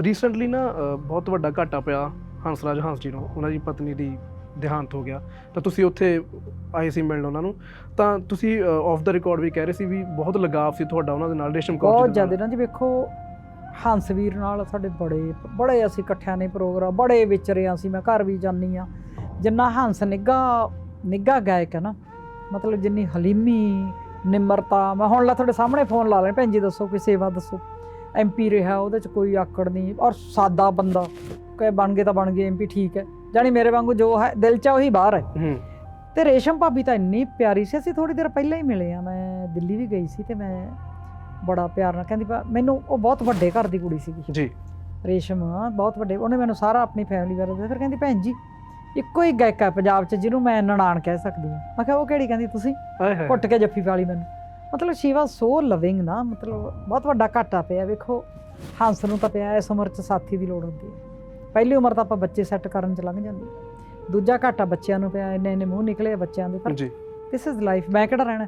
Recently ਨਾ ਅ, ਬਹੁਤ ਵੱਡਾ ਘਾਟਾ ਪਿਆ ਹੰਸਰਾਜ ਹੰਸ ਜੀ ਨੂੰ ਉਹਨਾਂ ਦੀ ਪਤਨੀ ਦੀ ਦੇਹਾਂਤ ਹੋ ਗਿਆ। ਤਾਂ ਤੁਸੀਂ ਉੱਥੇ ਆਏ ਸੀ ਮਿਲਣ ਉਹਨਾਂ ਨੂੰ। ਤਾਂ ਤੁਸੀਂ ਆਫ ਦਾ ਰਿਕਾਰਡ ਵੀ ਕਹਿ ਰਹੇ ਸੀ ਵੀ ਬਹੁਤ ਲਗਾਵ ਸੀ ਤੁਹਾਡਾ ਉਹਨਾਂ ਦੇ ਨਾਲ ਰੇਸ਼ਮ ਕੌਰ ਬਹੁਤ ਜੀ ਦੇ ਜ਼ਿਆਦਾ ਨਾਲ। ਨਾ ਜੀ ਵੇਖੋ ਹੰਸਵੀਰ ਨਾਲ ਸਾਡੇ ਬੜੇ ਬੜੇ ਅਸੀਂ ਇਕੱਠਿਆਂ ਨੇ ਪ੍ਰੋਗਰਾਮ ਬੜੇ ਵਿਚਰਿਆ ਸੀ ਮੈਂ ਘਰ ਵੀ ਜਾਂਦੀ ਆ ਜਿੰਨਾ ਹੰਸ ਨਿੱਗਾ ਨਿੱਗਾ ਗਾਇਕ ਹੈ ਨਾ ਮਤਲਬ ਜਿੰਨੀ ਹਲੀਮੀ ਨਿਮਰਤਾ ਮੈਂ ਹੁਣ ਲਾ ਤੁਹਾਡੇ ਸਾਹਮਣੇ ਫੋਨ ਲਾ ਲੈਣ ਭੈਣ ਜੀ ਦੱਸੋ ਕੋਈ ਸੇਵਾ ਦੱਸੋ। ਐਮਪੀ ਰਿਹਾ ਉਹਦੇ ਚ ਕੋਈ ਆਕੜ ਨਹੀਂ ਔਰ ਸਾਦਾ ਬੰਦਾ। ਕਿ ਬਣ ਗਏ ਤਾਂ ਬਣ ਗਏ ਐਮਪੀ ਠੀਕ ਹੈ। ਜਾਨੀ ਮੇਰੇ ਵਾਂਗੂ ਜੋ ਹੈ ਦਿਲ ਚ ਉਹੀ ਬਾਹਰ ਹੈ। ਤੇ ਰੇਸ਼ਮ ਭਾਬੀ ਤਾਂ ਇੰਨੀ ਪਿਆਰੀ ਸੀ ਅਸੀਂ ਥੋੜੀ ਦੇਰ ਪਹਿਲਾਂ ਹੀ ਮਿਲੇ ਆ ਮੈਂ ਦਿੱਲੀ ਵੀ ਗਈ ਸੀ ਤੇ ਮੈਂ ਬੜਾ ਪਿਆਰ ਨਾਲ ਕਹਿੰਦੀ ਪਾ- ਮੈਨੂੰ ਉਹ ਬਹੁਤ ਵੱਡੇ ਘਰ ਦੀ ਕੁੜੀ ਸੀਗੀ। ਜੀ। ਰੇਸ਼ਮ ਬਹੁਤ ਵੱਡੇ। ਉਹਨੇ ਮੈਨੂੰ ਸਾਰਾ ਆਪਣੀ ਫੈਮਿਲੀ ਬਾਰੇ ਦੱਸਿਆ। ਫਿਰ ਕਹਿੰਦੀ ਭੈਣ ਜੀ ਇੱਕੋ ਹੀ ਗਾਇਕ ਪੰਜਾਬ 'ਚ ਜਿਹਨੂੰ ਮੈਂ ਨਨਾਣ ਕਹਿ ਸਕਦੀ ਹਾਂ। ਮੈਂ ਕਿਹਾ ਉਹ ਕਿਹੜੀ? ਕਹਿੰਦੀ ਤੁਸੀਂ ਘੁੱਟ ਕੇ ਜੱਫੀ ਵਾਲੀ ਮੈਨੂੰ। ਮਤਲਬ ਸ਼ੀ ਵਾਸ ਸੋ ਲਵਿੰਗ ਨਾ ਮਤਲਬ ਬਹੁਤ ਵੱਡਾ ਘਾਟਾ ਪਿਆ ਵੇਖੋ ਹੰਸ ਨੂੰ ਤਾਂ ਪਿਆ ਇਸ ਉਮਰ 'ਚ ਸਾਥੀ ਦੀ ਲੋੜ ਹੁੰਦੀ ਹੈ। ਪਹਿਲੀ ਉਮਰ ਤਾਂ ਆਪਾਂ ਬੱਚੇ ਸੈੱਟ ਕਰਨ 'ਚ ਲੰਘ ਜਾਂਦੀ। ਦੂਜਾ ਘਾਟਾ ਬੱਚਿਆਂ ਨੂੰ ਪਿਆ ਇੰਨੇ ਇੰਨੇ ਮੂੰਹ ਨਿਕਲੇ ਬੱਚਿਆਂ ਦੇ ਪਰ ਜੀ। ਥਿਸ ਇਜ਼ ਲਾਈਫ ਮੈਂ ਕਿਹੜਾ ਰਹਿਣਾ?